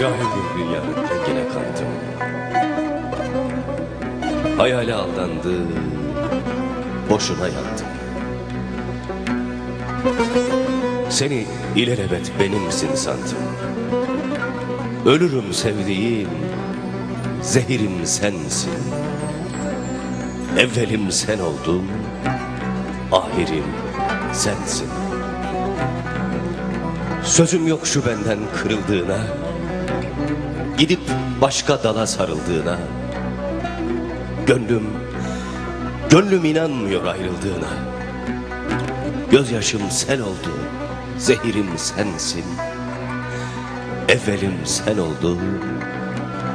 Cahil bir dünyanın rengine kandım. Hayale aldandı, boşuna yandım. Seni ilelebet benimsin sandım. Ölürüm sevdiğim, zehirim sensin. Evvelim sen oldun, ahirim sensin. Sözüm yok şu benden kırıldığına, gidip başka dala sarıldığına. Gönlüm, gönlüm inanmıyor ayrıldığına. Gözyaşım sen oldu, zehirim sensin. Evvelim sen oldun,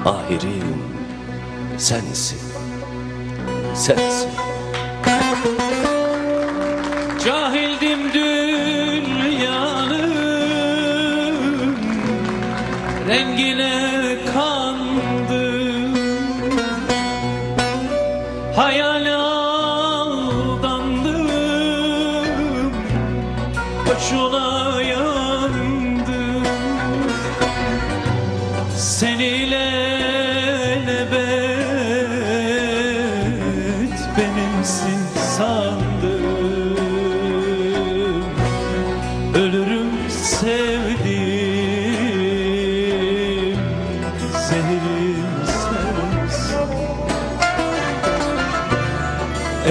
ahirim sensin. Sensin. Cahildim dünyanın rengine Hayale aldandım Boşuna yandım. Seniyle lebet benimsin sandım. Ölürüm sevdim Zehirim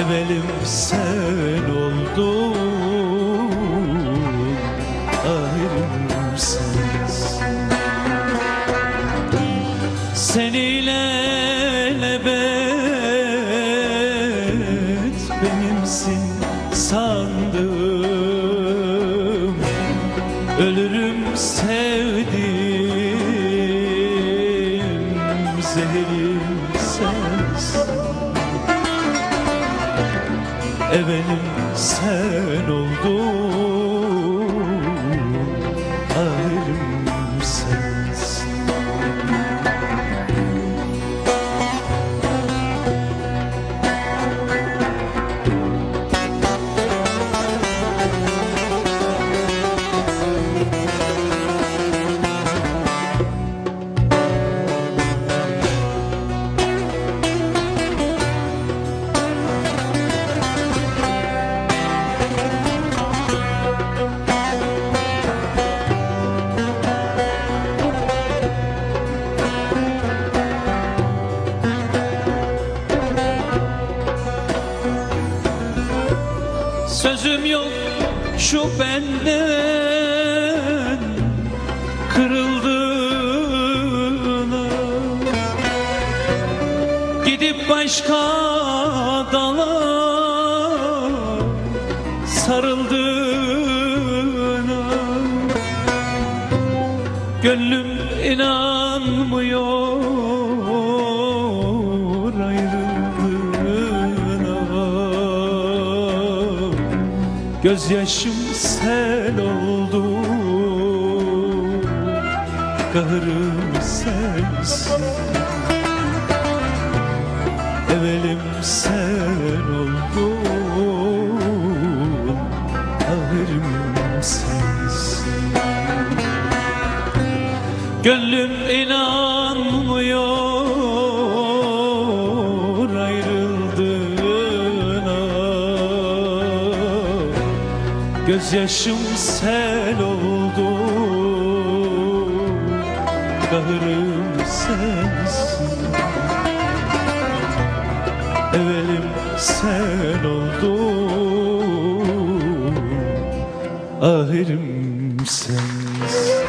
Evelim sen oldun Ahirim sensin. Seniyle lebet benimsin sandım. Ölürüm sevdim Evelim sen oldun. Ahirim sensin Sözüm yok şu benden kırıldığına Gidip başka dala sarıldığına Gönlüm inanmıyor Gözyaşım sel oldu. Kahrım sensin. Evelim sen oldun Ahirim sensin. Gönlüm inanmıyor Gözyaşım sel oldu. Kahrım sensin. Evelim sen oldun Ahirim sensin